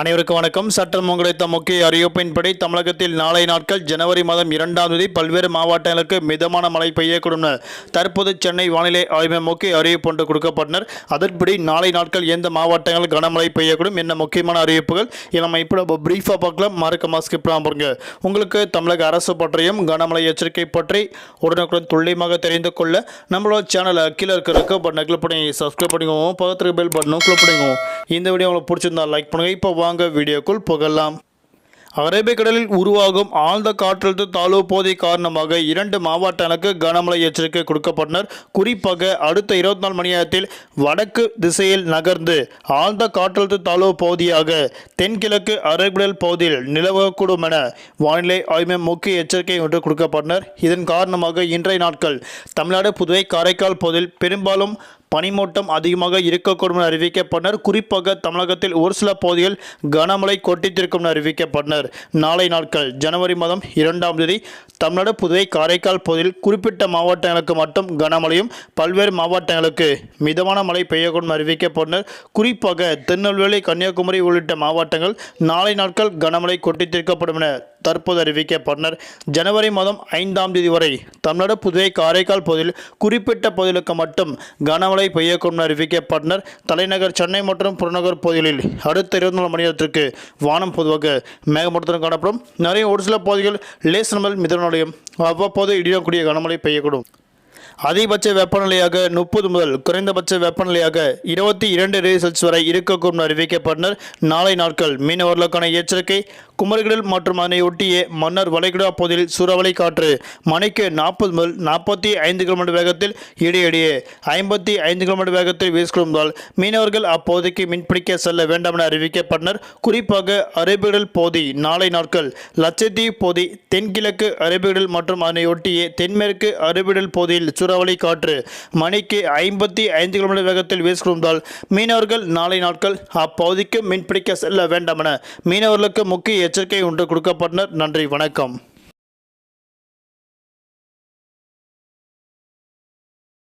அனைவருக்கும் வணக்கம். சட்டம் கிடைத்த முக்கிய அறிவிப்பின்படி தமிழகத்தில் நாளை நாட்கள் ஜனவரி மாதம் இரண்டாம் தேதி பல்வேறு மாவட்டங்களுக்கு மிதமான மழை பெய்யக்கூடும் தற்போது சென்னை வானிலை ஆய்வு முக்கிய அறிவிப்பு ஒன்று கொடுக்கப்பட்டனர். அதன்படி நாளை நாட்கள் எந்த மாவட்டங்கள் கனமழை பெய்யக்கூடும் என்ன முக்கியமான அறிவிப்புகள் இதை நம்ம இப்போ பிரீஃபாக பார்க்கலாம். மறக்காம ஸ்கிப் பாருங்க உங்களுக்கு தமிழக அரசு பற்றியும் கனமழை எச்சரிக்கை பற்றி உடனுக்குடன் துல்லியமாக தெரிந்து கொள்ள நம்மளோட சேனலை கீழே இருக்க இருக்க பட்டனை கிளிக் பண்ணி சப்ஸ்கிரைப் பண்ணிக்கோங்க. பக்கத்துக்கு பெல் பட்டனும் கிளிக் பண்ணிக்கோங்க. இந்த வீடியோ உங்களுக்கு பிடிச்சிருந்தா லைக் பண்ணுங்கள் இப்போ வாங்க வீடியோக்குள் புகழலாம் அரபிக்கடலில் உருவாகும் ஆழ்ந்த காற்றழுத்த தாழ்வு போதை காரணமாக இரண்டு மாவட்டங்களுக்கு கனமழை எச்சரிக்கை கொடுக்கப்பட்டனர். குறிப்பாக அடுத்த இருபத்தி நாலு மணி நேரத்தில் வடக்கு திசையில் நகர்ந்து ஆழ்ந்த காற்றழுத்த தாழ்வு பகுதியாக தென்கிழக்கு அரபிக்கடல் பகுதியில் நிலவக்கூடும் என வானிலை ஆய்வு முக்கிய எச்சரிக்கை ஒன்று கொடுக்கப்பட்டனர். இதன் காரணமாக இன்றைய நாட்கள் தமிழ்நாடு புதுவை காரைக்கால் பகுதியில் பெரும்பாலும் பனிமூட்டம் அதிகமாக இருக்கக்கூடும் என அறிவிக்கப்பட்டனர். குறிப்பாக தமிழகத்தில் ஒரு சில பகுதிகள் கனமழை கொட்டித்திருக்கும் என அறிவிக்கப்பட்டனர். நாளை நாட்கள் ஜனவரி மாதம் இரண்டாம் தேதி தமிழ்நாடு புதுவை காரைக்கால் பகுதியில் குறிப்பிட்ட மாவட்டங்களுக்கு மட்டும் கனமழையும் பல்வேறு மாவட்டங்களுக்கு மிதமான மழை பெய்யக்கூடும் அறிவிக்கப்பட்டனர். குறிப்பாக திருநெல்வேலி கன்னியாகுமரி உள்ளிட்ட மாவட்டங்கள் நாளை நாட்கள் கனமழை கொட்டித்திருக்கப்படும் என தற்போது அறிவிக்கப்பட்டனர் ஜனவரி மாதம் ஐந்தாம் தேதி வரை தமிழ்நாடு புதுவை காரைக்கால் பகுதியில் குறிப்பிட்ட பகுதிகளுக்கு மட்டும் கனமழை பெய்யக்கூடும் என அறிவிக்கப்பட்டனர் தலைநகர் சென்னை மற்றும் புறநகர் பகுதிகளில் அடுத்த இருபத்தி நாலு மணி நேரத்திற்கு வானம் பொதுவாக மேகமூட்டத்துடன் காணப்படும். நிறைய ஒரு சில பகுதிகள் லேசர் முதல் அவ்வப்போது இடியக்கூடிய கனமழை பெய்யக்கூடும். அதிகபட்ச வெப்பநிலையாக முப்பது முதல் குறைந்தபட்ச வெப்பநிலையாக இருபத்தி இரண்டு டிகிரி செல்சியஸ் வரை இருக்கக்கூடும் அறிவிக்கப்பட்டனர். நாளை நாட்கள் மீனவர்களுக்கான எச்சரிக்கை குமரிகடல் மற்றும் அதனை ஒட்டிய மன்னர் வளைகுடா பகுதியில் சூறாவளி காற்று மணிக்கு நாற்பது முதல் நாற்பத்தி ஐந்து கிலோமீட்டர் வேகத்தில் இடையிடையே ஐம்பத்தி ஐந்து கிலோமீட்டர் வேகத்தில் வீசிக்கொள்வதால் மீனவர்கள் அப்போதைக்கு மீன்பிடிக்க செல்ல வேண்டாம் என அறிவிக்கப்பட்டனர். குறிப்பாக அரபிக்கடல் பகுதி நாளை நாட்கள் லட்சத்தீவு பகுதி தென்கிழக்கு அரபிக்கடல் மற்றும் அதனை ஒட்டிய தென்மேற்கு அரபிக்கடல் பகுதியில் சூறாவளி காற்று மணிக்கு ஐம்பத்தி ஐந்து கிலோமீட்டர் வேகத்தில் வீசிக்கொள்வதால் மீனவர்கள் நாளை நாட்கள் அப்பகுதிக்கு மீன்பிடிக்க செல்ல வேண்டாம் என மீனவர்களுக்கு முக்கிய எச்சரிக்கை ஒன்று கொடுக்கப்பட்டனர். நன்றி வணக்கம்.